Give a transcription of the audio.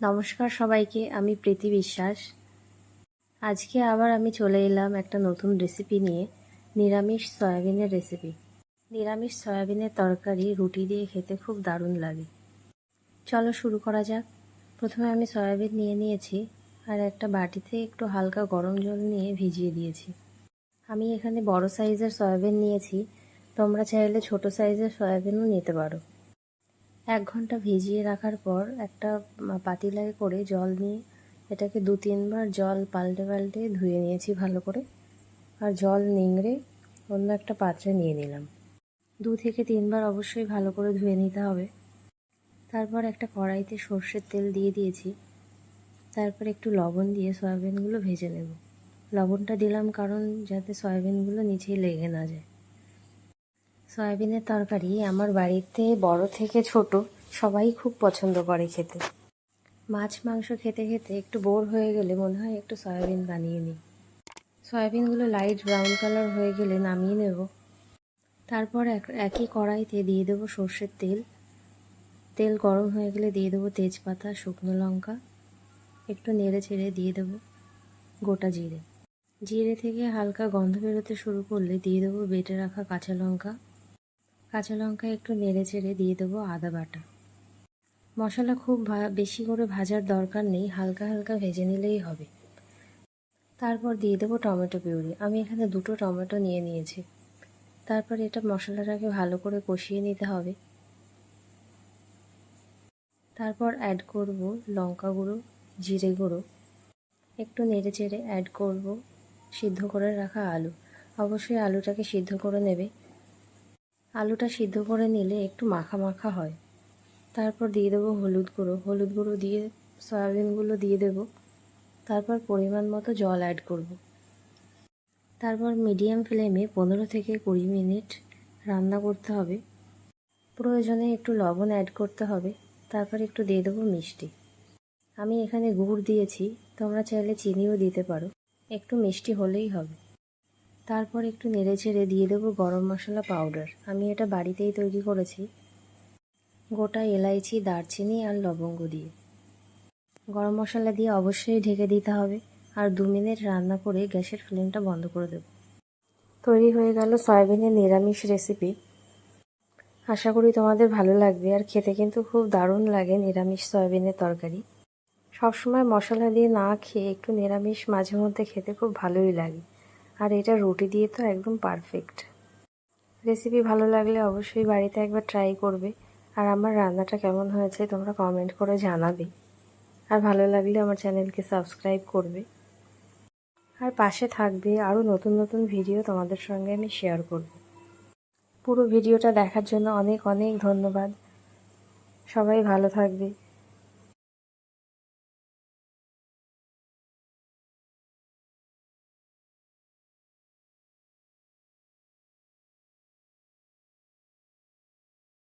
নমস্কার সবাইকে, আমি প্রীতি বিশ্বাস। আজকে আবার আমি চলে এলাম একটা নতুন রেসিপি নিয়ে, নিরামিষ সয়াবিনের রেসিপি নিরামিষ সয়াবিনের তরকারি রুটি দিয়ে খেতে খুব দারুণ লাগে। চলো শুরু করা যাক। প্রথমে আমি সয়াবিন নিয়ে নিয়েছি, আর একটা বাটিতে একটু হালকা গরম জল নিয়ে ভিজিয়ে দিয়েছি। আমি এখানে বড় সাইজের সয়াবিন নিয়েছি, তোমরা চাইলে ছোট সাইজের সয়াবিনও নিতে পারো। এক ঘণ্টা ভিজিয়ে রাখার পর একটা পাতিলায় করে জল নিয়ে এটাকে দু তিনবার জল পাল্টে পাল্টে ধুয়ে নিয়েছি ভালো করে। আর জল নিংড়ে অন্য একটা পাত্রে নিয়ে নিলাম। দু থেকে তিনবার অবশ্যই ভালো করে ধুয়ে নিতে হবে। তারপর একটা কড়াইতে সর্ষের তেল দিয়ে দিয়েছি। তারপর একটু লবণ দিয়ে সয়াবিনগুলো ভেজে নেব। লবণটা দিলাম কারণ যাতে সয়াবিনগুলো নিচেই লেগে না যায়। সয়াবিনের তরকারি আমার বাড়িতে বড় থেকে ছোট সবাই খুব পছন্দ করে খেতে। মাছ, মাংস খেতে খেতে একটু বোর হয়ে গেলে মনে হয় একটু সয়াবিন বানিয়ে নিই। সয়াবিনগুলো লাইট ব্রাউন কালার হয়ে গেলে নামিয়ে নেব। তারপর এক, একই কড়াইতে দিয়ে দেবো সর্ষের তেল। তেল গরম হয়ে গেলে দিয়ে দেবো তেজপাতা, শুকনো লঙ্কা। একটু নেড়ে ছেড়ে দিয়ে দেবো গোটা জিরে। জিরে থেকে হালকা গন্ধ বেরোতে শুরু করলে দিয়ে দেবো বেটে রাখা কাঁচা লঙ্কা। কাঁচা লঙ্কা একটু নেড়ে চেড়ে দিয়ে দেবো আদা বাটা। মশলা খুব বেশি করে ভাজার দরকার নেই, হালকা হালকা ভেজে নিলেই হবে। তারপর দিয়ে দেবো টমেটো পিউরি। আমি এখানে দুটো টমেটো নিয়ে নিয়েছি। তারপর এটা মশলাটাকে ভালো করে কষিয়ে নিতে হবে। তারপর অ্যাড করব লঙ্কা গুঁড়ো, জিরে গুঁড়ো। একটু নেড়ে চেড়ে অ্যাড করব সিদ্ধ করে রাখা আলু। অবশ্যই আলুটাকে সিদ্ধ করে নেবে। আলুটা সিদ্ধ করে নিলে একটু মাখা মাখা হয়। তারপর দিয়ে দেবো হলুদ গুঁড়ো। হলুদ গুঁড়ো দিয়ে সয়াবিনগুলো দিয়ে দেবো। তারপর পরিমাণ মতো জল অ্যাড করব। তারপর মিডিয়াম ফ্লেমে পনেরো থেকে কুড়ি মিনিট রান্না করতে হবে। প্রয়োজনে একটু লবণ অ্যাড করতে হবে। তারপর একটু দিয়ে দেবো মিষ্টি। আমি এখানে গুড় দিয়েছি। তোমরা চাইলে চিনিও দিতে পারো। একটু মিষ্টি হলেই হবে। তারপর একটু নেড়ে চেড়ে দিয়ে দেবো গরম মশলা পাউডার। আমি এটা বাড়িতেই তৈরি করেছি। গোটা এলাইচি, দারচিনি আর লবঙ্গ দিয়ে। গরম মশলা দিয়ে অবশ্যই ঢেকে দিতে হবে আর দু মিনিট রান্না করে গ্যাসের ফ্লেমটা বন্ধ করে দেব। তৈরি হয়ে গেল সয়াবিনের নিরামিষ রেসিপি। আশা করি তোমাদের ভালো লাগবে আর খেতে কিন্তু খুব দারুণ লাগে নিরামিষ সয়াবিনের তরকারি। সবসময় মশলা দিয়ে না খেয়ে একটু নিরামিষ মাঝে মধ্যে খেতে খুব ভালোই লাগে। আর এটা রুটি দিয়ে তো একদম পারফেক্ট রেসিপি ভালো লাগলে অবশ্যই বাড়িতে একবার ট্রাই করবে। আর আমার রান্নাটা কেমন হয়েছে তোমরা কমেন্ট করে জানাবে। আর ভালো লাগলে আমার চ্যানেলকে সাবস্ক্রাইব করবে। আর পাশে থাকবে আরও নতুন নতুন ভিডিও তোমাদের সঙ্গে আমি শেয়ার করব। পুরো ভিডিওটা দেখার জন্য অনেক অনেক ধন্যবাদ। সবাই ভালো থাকবে।